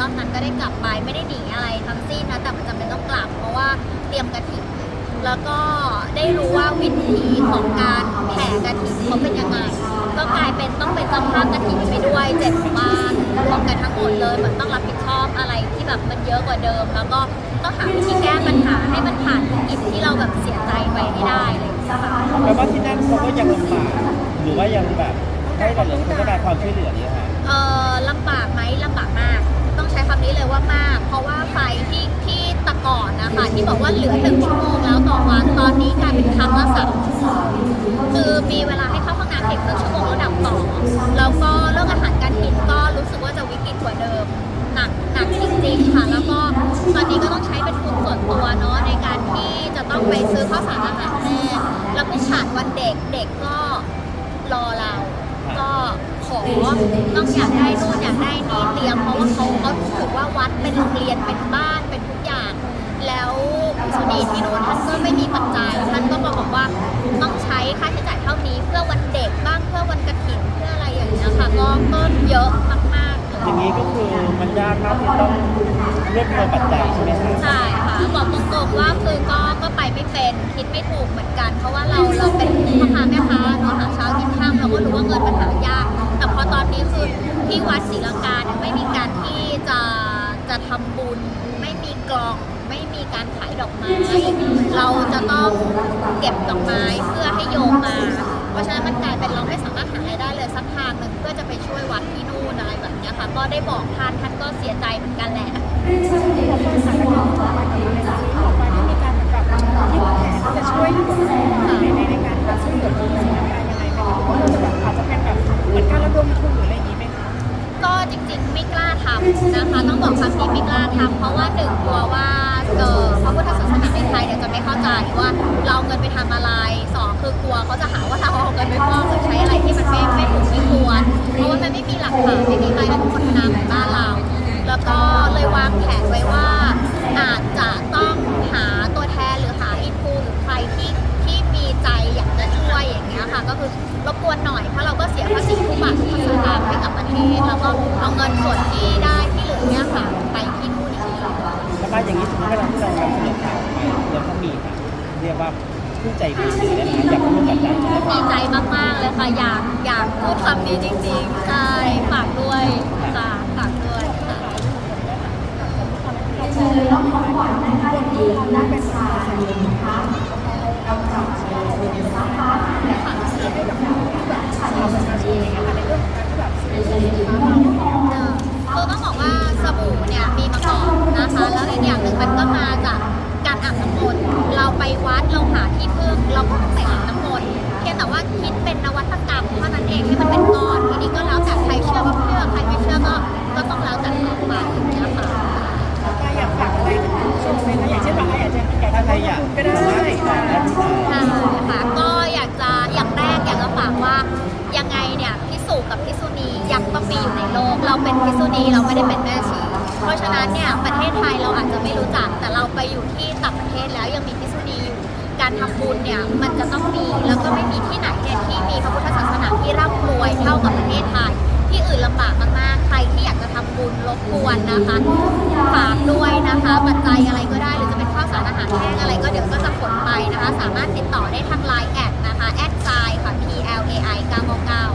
รอบนั้นก็ได้กลับไปไม่ได้หนีอะไรทั้งสิ้นนะแต่มันจำเป็นต้องกลับ เพราะว่าเตรียมกระถิ่นแล้วก็ได้รู้ว่าวิธีของการแผ่กระถิ่นเขาเป็นยังไงก็กลายเป็นต้องเป็นเจ้าภาพกระถิ่นไปด้วยเจ็ดหมู่บ้านรวมกันทั้งหมดเลยเหมือนต้องรับผิดชอบอะไรที่แบบมันเยอะกว่าเดิม แล้วก็ต้องหาวิธีแก้ปัญหาให้มันผ่านวิกฤตที่เราแบบเสียใจไปให้ได้อะไรอย่างเงี้ยค่ะแปลว่าที่นั่นเขาก็ยังลำบากหรือว่ายังแบบให้เราเหลือคนต้องการความช่วยเหลือเนี่ยค่ะ เออลำบากไหมลำบาก ที่บอกว่าเหลือหนึ่งชั่วโมงแล้วต่อวันตอนนี้กลายเป็นครั้งละสามชั่วโมคือมีเวลาให้เข้าห้องน้ำเพียงครึ่งชั่วโมงแล้วดับต่อ แล้วก็เรื่องอาหารการกินก็รู้สึกว่าจะวิกฤตกว่าเดิม หนักหนักจริงๆค่ะ แล้วก็ตอนนี้ก็ต้องใช้เป็นทุนส่วนตัวเนาะในการที่จะต้องไปซื้อข้าวสารอาหารแห้งแล้วก็ผ่านวันเด็กเด็กก็รอเราก็ขอต้องอยากได้นู่นอยากได้นี่เตรียมเพราะว่าเขาเขาถือว่าวัดเป็นโรงเรียนเป็นบ้านเป็นทุก แล้วพิสุนีที่นู่นท่านก็ไม่มีปัจจัยท่านก็มาบอกว่าต้องใช้ค่าใช้จ่ายเท่านี้ เพื่อวันเด็กบ้างเพื่อวันกระถิ่นเพื่ออะไรอย่างเงี้ยค่ะก็ก็เยอะมากๆเลยอย่างนี้ก็คือมันยากมากที่ต้องรวบรวปัจจัยใช่ไหมคะใช่ค่ะบอกตรงๆว่าคือก็ก็ไปไม่เป็นคิดไม่ถูกเหมือนกัน เพราะว่าเราเราเป็นพ่อค้าแม่ค้าเนาะหาเช้ากินค่ำเราก็รู้ว่าเงินมันหายาก แต่พอตอนนี้คือที่วัดศรีลังกาเนี่ยไม่มีการที่จะจะทำบุญ กล่องไม่มีการขายดอกไม้ เราจะต้องเก็บดอกไม้เพื่อให้โยมมา เพราะฉะนั้นมันกลายเป็นเราไม่สามารถหารายได้เลยสักทางหนึ่งเพื่อจะไปช่วยวัดที่นู่นอะไรแบบนี้ค่ะ ก็ได้บอกท่านท่านก็เสียใจเหมือนกันแหละจะช่วยในการแบบช่วยเหลือคนในการยังไงไหมคะหรือ จริงๆ ไม่กล้าทำนะคะ ต้องบอกความจริงไม่กล้าทำเพราะว่าหนึ่งกลัวว่าเออพระพุทธศาสนาในไทยเนี่ยจะไม่เข้าใจว่าเราเงินไปทำอะไรสองคือกลัวเขาจะหาว่าเราเอาเงินไปฟอกหรือใช้อะไรที่มันไม่ไม่ถูกไม่ควรเพราะว่ามันไม่มีหลักฐานไม่มีใครอนุโมทนาเหมือนบ้านเรา แล้วก็เลยวางแผนไว้ว่าอาจจะต้องหาตัวแทนหรือหาอินฟูหรือใครที่ที่มีใจอยากจะช่วยอย่างเงี้ยค่ะ ก็คือรบกวนหน่อย เทศแล้วก็เอาเงินส่วนที่ได้ที่เหลือเนี่ยค่ะไปที่นู่นอีกทีแล้วก็อย่างนี้สมมติเวลาที่เรานำเสนอข่าวไปแล้วก็มีค่ะเรียกว่าผู้ใจบุญหรืออะไรนะอยากร่วมปัจจัยนะดีใจมากๆเลยค่ะอยากอยากพูดคำนี้จริงๆใช่ฝากด้วยค่ะฝากด้วยค่ะคือ มนต์เราไปวัดเราหาที่พึ่งเราก็ต้องไปอาบน้ำมนต์เพียงแต่ว่าคิดเป็นนวัตกรรมเท่านั้นเองให้มันเป็นก้อนทีนี้ก็แล้วแต่ใครเชื่อก็เชื่อใครไม่เชื่อก็ก็ต้องแล้วแต่เขาไปอย่างเงี้ยค่ะก็อยากฝากอะไรถึงผู้ชมไหมคะอย่างเช่นแบบอยากจะอยากถ้าจะใครอยากก็ได้สามารถติดต่อได้ที่ไหนใช่ค่ะก็อยากจะอย่างแรกอยากจะฝากว่ายังไงเนี่ยพิสูกับพิษุณียังต้องมีอยู่ในโลก เราเป็นพิษุณีเราไม่ได้เป็นแม่ชี เพราะฉะนั้นเนี่ยประเทศไทยเราอาจจะไม่รู้จัก แต่เราไปอยู่ที่ต่างประเทศแล้วยังมีพิษุณีอยู่ การทำบุญเนี่ยมันจะต้องมีแล้วก็ไม่มีที่ไหนเนี่ยที่มีพระพุทธศาสนาที่ร่ำรวยเท่ากับประเทศไทย ที่อื่นลำบากมากๆใครที่อยากจะทำบุญรบกวนนะคะฝากด้วยนะคะปัจจัยอะไรก็ได้หรือจะเป็นข้าวสารอาหารแห้งอะไรก็เดี๋ยวก็จะขนไปนะคะ สามารถติดต่อได้ทางไลน์แอดนะคะแอดไซค่ะ P L A I 9 9